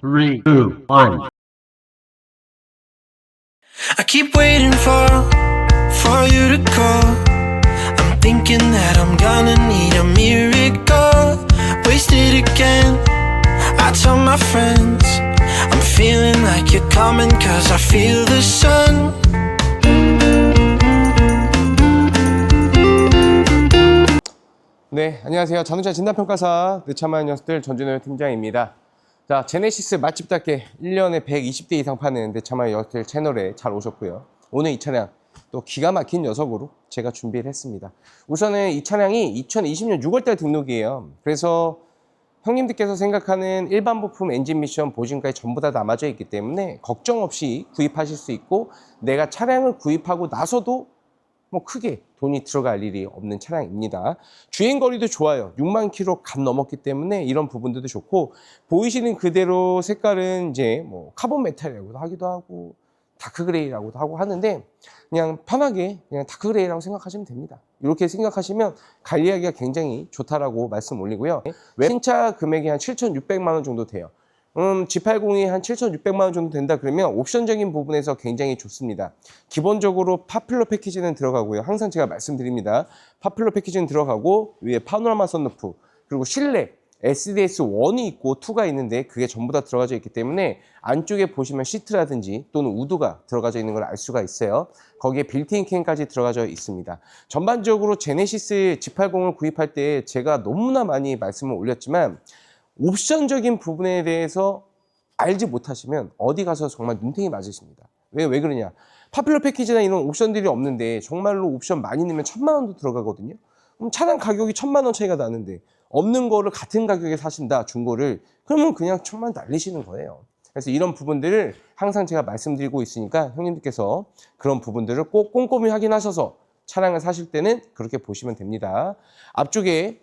Three, two, one. I keep waiting for for you to call. I'm thinking that I'm gonna need a miracle. Wasted again. I tell my friends I'm feeling like you're coming cause I feel the sun. 네, 안녕하세요. 자동차 진단평가사 느차만 녀석들 전준호 팀장입니다. 자, 제네시스 맛집답게 1년에 120대 이상 파는 느차만 녀석들 채널에 잘 오셨고요. 오늘 이 차량 또 기가 막힌 녀석으로 제가 준비를 했습니다. 우선은 이 차량이 2020년 6월달 등록이에요. 그래서 형님들께서 생각하는 일반 부품 엔진 미션 보증까지 전부 다 남아져 있기 때문에 걱정 없이 구입하실 수 있고 내가 차량을 구입하고 나서도 뭐 크게 돈이 들어갈 일이 없는 차량입니다. 주행 거리도 좋아요. 6만 킬로 간 넘었기 때문에 이런 부분들도 좋고 보이시는 그대로 색깔은 이제 뭐 카본 메탈이라고도 하기도 하고 다크 그레이라고도 하고 하는데 그냥 편하게 그냥 다크 그레이라고 생각하시면 됩니다. 이렇게 생각하시면 관리하기가 굉장히 좋다라고 말씀 올리고요. 신차 금액이 한 7,600만 원 정도 돼요. 음, G80이 한 7,600만 원 정도 된다 그러면 옵션적인 부분에서 굉장히 좋습니다. 기본적으로 파플러 패키지는 들어가고요. 항상 제가 말씀드립니다. 파플러 패키지는 들어가고 위에 파노라마 선루프 그리고 실내 SDS1이 있고 2가 있는데 그게 전부 다 들어가져 있기 때문에 안쪽에 보시면 시트라든지 또는 우드가 들어가져 있는 걸 알 수가 있어요. 거기에 빌트인 캠까지 들어가져 있습니다. 전반적으로 제네시스 G80을 구입할 때 제가 너무나 많이 말씀을 올렸지만 옵션적인 부분에 대해서 알지 못하시면 어디 가서 정말 눈탱이 맞으십니다. 왜, 왜 그러냐? 파퓰러 패키지나 이런 옵션들이 없는데 정말로 옵션 많이 넣으면 천만 원도 들어가거든요. 그럼 차량 가격이 천만 원 차이가 나는데 없는 거를 같은 가격에 사신다 중고를 그러면 그냥 천만 날리시는 거예요. 그래서 이런 부분들을 항상 제가 말씀드리고 있으니까 형님들께서 그런 부분들을 꼭 꼼꼼히 확인하셔서 차량을 사실 때는 그렇게 보시면 됩니다. 앞쪽에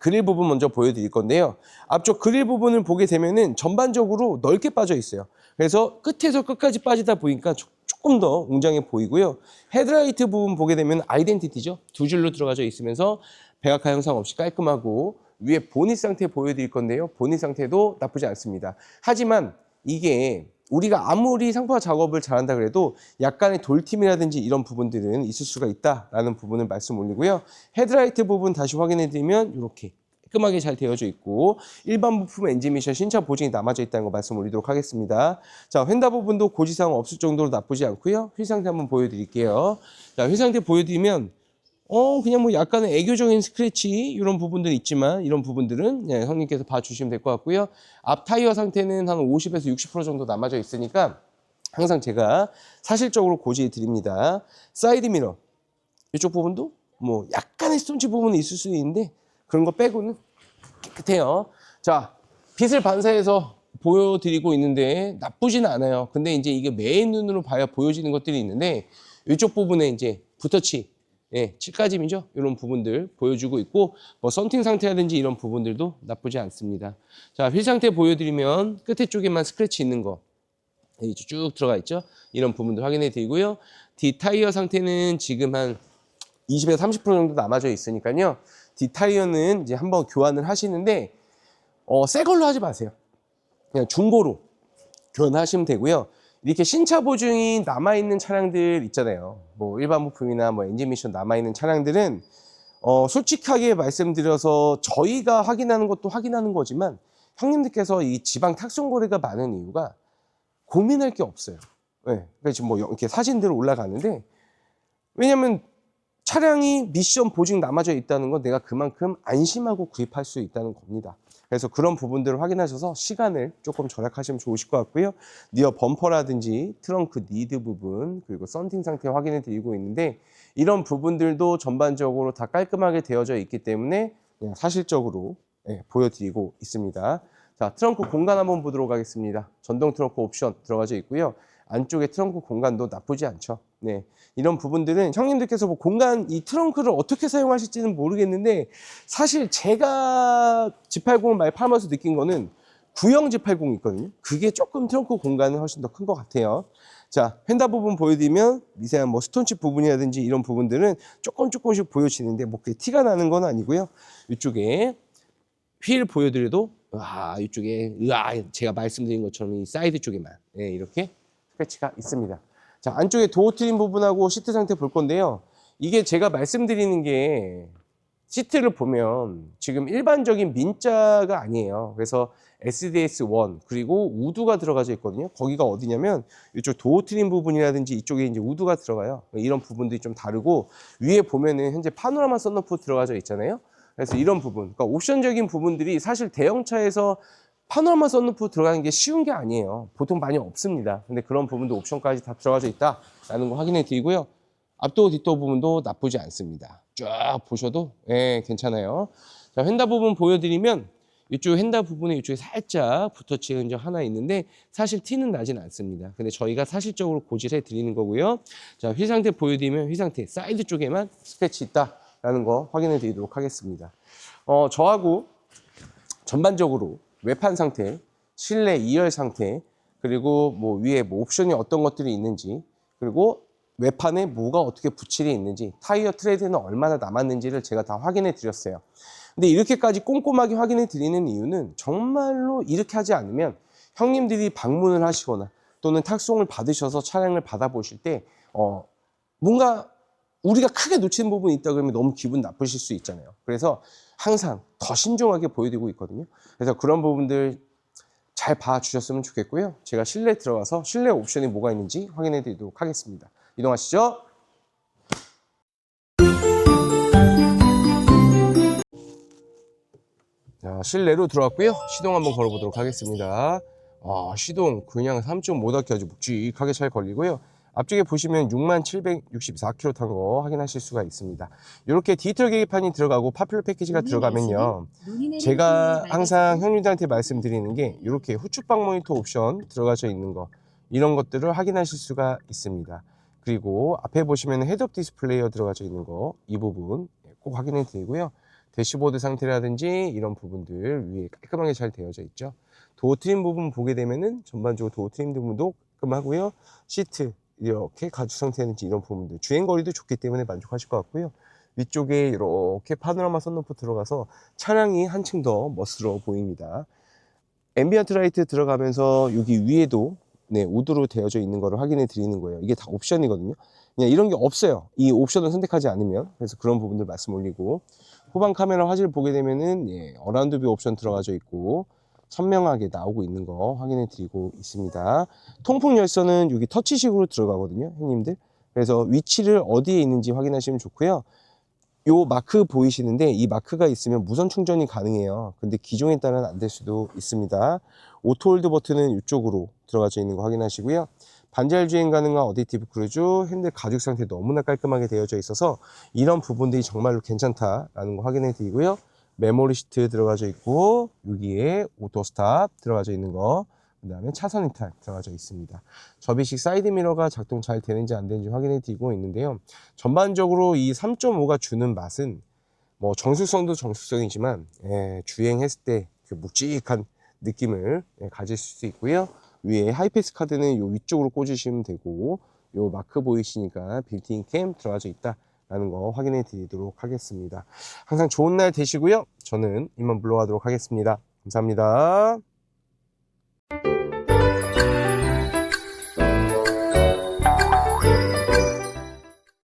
그릴 부분 먼저 보여드릴 건데요. 앞쪽 그릴 부분을 보게 되면은 전반적으로 넓게 빠져 있어요. 그래서 끝에서 끝까지 빠지다 보니까 조- 조금 더 웅장해 보이고요. 헤드라이트 부분 보게 되면 아이덴티티죠. 두 줄로 들어가져 있으면서 백악화 형상 없이 깔끔하고 위에 보닛 상태 보여드릴 건데요. 보닛 상태도 나쁘지 않습니다. 하지만 이게 우리가 아무리 상파 작업을 잘한다 그래도 약간의 돌팀이라든지 이런 부분들은 있을 수가 있다라는 부분을 말씀 올리고요. 헤드라이트 부분 다시 확인해 드리면 이렇게 깔끔하게 잘 되어져 있고 일반 부품 엔진 미션 신차 보증이 남아져 있다는 거 말씀 올리도록 하겠습니다. 자, 휀다 부분도 고지사항 없을 정도로 나쁘지 않고요. 휠 상태 한번 보여드릴게요. 자, 휠 상태 보여드리면 어 그냥 뭐 약간의 애교적인 스크래치 이런 부분들이 있지만 이런 부분들은 예, 형님께서 봐주시면 될 것 같고요. 앞 타이어 상태는 한 50에서 60% 정도 남아져 있으니까 항상 제가 사실적으로 고지해 드립니다. 사이드 미러 이쪽 부분도 뭐 약간의 스톤치 부분이 있을 수 있는데 그런 거 빼고는 깨끗해요. 자 빛을 반사해서 보여드리고 있는데 나쁘진 않아요. 근데 이제 이게 메인 눈으로 봐야 보여지는 것들이 있는데 이쪽 부분에 이제 붓터치 예, 칠까짐이죠. 이런 부분들 보여주고 있고 뭐 썬팅 상태라든지 이런 부분들도 나쁘지 않습니다. 자, 휠 상태 보여드리면 끝에 쪽에만 스크래치 있는 거 이쪽 쭉 들어가 있죠. 이런 부분들 확인해 드리고요. 뒤 타이어 상태는 지금 한 20에서 30% 정도 남아져 있으니까요. 뒤 타이어는 이제 한번 교환을 하시는데 어, 새 걸로 하지 마세요. 그냥 중고로 교환하시면 되고요. 이렇게 신차 보증이 남아있는 차량들 있잖아요. 뭐 일반 부품이나 뭐 엔진 미션 남아있는 차량들은 어, 솔직하게 말씀드려서 저희가 확인하는 것도 확인하는 거지만 형님들께서 이 지방 탁송 거래가 많은 이유가 고민할 게 없어요. 네. 그러니까 지금 뭐 이렇게 사진들 올라가는데 왜냐면 차량이 미션 보증 남아져 있다는 건 내가 그만큼 안심하고 구입할 수 있다는 겁니다. 그래서 그런 부분들을 확인하셔서 시간을 조금 절약하시면 좋으실 것 같고요. 니어 범퍼라든지 트렁크 니드 부분 그리고 썬팅 상태 확인해 드리고 있는데 이런 부분들도 전반적으로 다 깔끔하게 되어져 있기 때문에 사실적으로 예, 보여드리고 있습니다. 자 트렁크 공간 한번 보도록 하겠습니다. 전동 트렁크 옵션 들어가져 있고요. 안쪽에 트렁크 공간도 나쁘지 않죠. 네. 이런 부분들은 형님들께서 뭐 공간, 이 트렁크를 어떻게 사용하실지는 모르겠는데 사실 제가 G80을 많이 팔면서 느낀 거는 구형 G80 있거든요. 그게 조금 트렁크 공간은 훨씬 더 큰 것 같아요. 자, 휀다 부분 보여드리면 미세한 뭐 스톤칩 부분이라든지 이런 부분들은 조금 조금씩 보여지는데 뭐 그게 티가 나는 건 아니고요. 이쪽에 휠 보여드려도 와 이쪽에 으아 제가 말씀드린 것처럼 이 사이드 쪽에만 예, 이렇게 스크래치가 있습니다. 자 안쪽에 도어 트림 부분하고 시트 상태 볼 건데요. 이게 제가 말씀드리는 게 시트를 보면 지금 일반적인 민자가 아니에요. 그래서 SDS1 그리고 우드가 들어가져 있거든요. 거기가 어디냐면 이쪽 도어 트림 부분이라든지 이쪽에 이제 우드가 들어가요. 이런 부분들이 좀 다르고 위에 보면은 현재 파노라마 썬루프 들어가져 있잖아요. 그래서 이런 부분, 그러니까 옵션적인 부분들이 사실 대형차에서 파노라마 썬루프 들어가는 게 쉬운 게 아니에요. 보통 많이 없습니다. 근데 그런 부분도 옵션까지 다 들어가져 있다라는 거 확인해 드리고요. 앞도 뒷도 부분도 나쁘지 않습니다. 쫙 보셔도 예, 괜찮아요. 자, 휀다 부분 보여드리면 이쪽 휀다 부분에 이쪽에 살짝 붙어치는 흔적 하나 있는데 사실 티는 나진 않습니다. 근데 저희가 사실적으로 고질해 드리는 거고요. 자, 휠 상태 보여드리면 휠 상태 사이드 쪽에만 스크래치 있다라는 거 확인해 드리도록 하겠습니다. 어, 저하고 전반적으로 외판 상태, 실내 2열 상태, 그리고 뭐 위에 뭐 옵션이 어떤 것들이 있는지, 그리고 외판에 뭐가 어떻게 부칠이 있는지, 타이어 트레드는 얼마나 남았는지를 제가 다 확인해 드렸어요. 근데 이렇게까지 꼼꼼하게 확인해 드리는 이유는 정말로 이렇게 하지 않으면 형님들이 방문을 하시거나 또는 탁송을 받으셔서 차량을 받아보실 때, 어, 뭔가 우리가 크게 놓치는 부분이 있다 그러면 너무 기분 나쁘실 수 있잖아요. 그래서 항상 더 신중하게 보여드리고 있거든요. 그래서 그런 부분들 잘 봐주셨으면 좋겠고요. 제가 실내 들어가서 실내 옵션이 뭐가 있는지 확인해 드리도록 하겠습니다. 이동하시죠. 자, 실내로 들어왔고요. 시동 한번 걸어보도록 하겠습니다. 아, 시동 그냥 3.5닫기 아주 묵직하게 잘 걸리고요. 앞쪽에 보시면 6764km 탄 거 확인하실 수가 있습니다. 이렇게 디지털 계기판이 들어가고 파퓰러 패키지가 들어가면요. 제가 항상 형님들한테 말씀드리는 게 이렇게 후축방 모니터 옵션 들어가져 있는 거 이런 것들을 확인하실 수가 있습니다. 그리고 앞에 보시면 헤드업 디스플레이어 들어가져 있는 거 이 부분 꼭 확인해 드리고요. 대시보드 상태라든지 이런 부분들 위에 깔끔하게 잘 되어져 있죠. 도어 트림 부분 보게 되면은 전반적으로 도어 트림 부분도 깔끔하고요. 시트 이렇게 가죽 상태라든지 이런 부분들 주행 거리도 좋기 때문에 만족하실 것 같고요. 위쪽에 이렇게 파노라마 선루프 들어가서 차량이 한층 더 멋스러워 보입니다. 앰비언트 라이트 들어가면서 여기 위에도 네, 우드로 되어져 있는 거를 확인해 드리는 거예요. 이게 다 옵션이거든요. 그냥 이런 게 없어요. 이 옵션을 선택하지 않으면. 그래서 그런 부분들 말씀 올리고. 후방 카메라 화질 보게 되면은, 예, 어라운드 뷰 옵션 들어가져 있고, 선명하게 나오고 있는 거 확인해 드리고 있습니다. 통풍 열선은 여기 터치식으로 들어가거든요, 형님들. 그래서 위치를 어디에 있는지 확인하시면 좋고요. 요 마크 보이시는데 이 마크가 있으면 무선 충전이 가능해요. 근데 기종에 따라는 안될 수도 있습니다. 오토홀드 버튼은 이쪽으로 들어가져 있는 거 확인하시고요. 반절 주행 가능한 어댑티브 크루즈, 핸들 가죽 상태 너무나 깔끔하게 되어져 있어서 이런 부분들이 정말로 괜찮다라는 거 확인해 드리고요. 메모리 시트 들어가져 있고 여기에 오토 스탑 들어가져 있는 거 그 다음에 차선 이탈 들어가져 있습니다. 접이식 사이드 미러가 작동 잘 되는지 안 되는지 확인해 드리고 있는데요. 전반적으로 이 3.5가 주는 맛은 뭐 정수성도 정수성이지만 예, 주행했을 때 그 묵직한 느낌을 예, 가질 수 있고요. 위에 하이패스 카드는 요 위쪽으로 꽂으시면 되고 요 마크 보이시니까 빌트인 캠 들어가져 있다 라는 거 확인해 드리도록 하겠습니다. 항상 좋은 날 되시고요. 저는 이만 물러가도록 하겠습니다. 감사합니다.